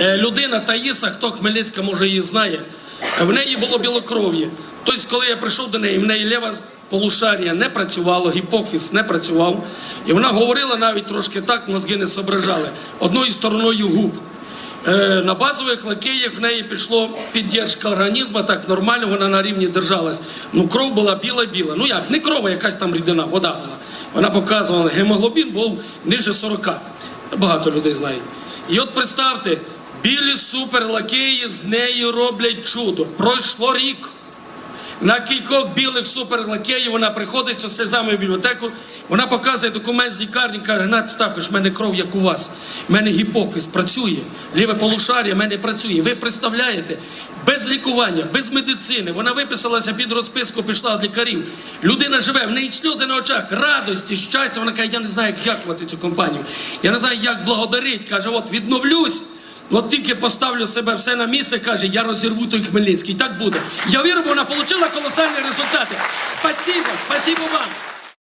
е, людина Таїса, хто Хмельницька може її знає, в неї було білокров'я. Тобто, коли я прийшов до неї, в неї ліва полушарія не працювало, гіпофіз не працював. І вона говорила навіть трошки так, мозги не соображали, одною стороною губ. Е, На базових лакеях в неї пішло піддержка організму, так нормально вона на рівні держалась. Ну, кров була біла-біла. Ну як, не кров, а якась там рідина, вода була. Вона показувала, гемоглобін був ниже 40. Багато людей знають. І от представте, білі суперлакеї з нею роблять чудо. Пройшло рік. На кількох білих суперлакеїв вона приходить зі сльозами в бібліотеку, вона показує документ з лікарні, каже, Гнат Стахович, в мене кров, як у вас, в мене гіпофіз працює, ліве полушарія в мене працює. Ви представляєте, без лікування, без медицини, вона виписалася під розписку, пішла до лікарів. Людина живе, в неї сльози на очах, радості, щастя. Вона каже, я не знаю, як дякувати цю компанію. Я не знаю, як благодарить. Каже, от відновлюсь. От тільки поставлю себе все на місце, каже, я розірву той Хмельницький. Так буде. Я вірю, бо вона отримала колосальні результати. Спасибо, спасибо вам.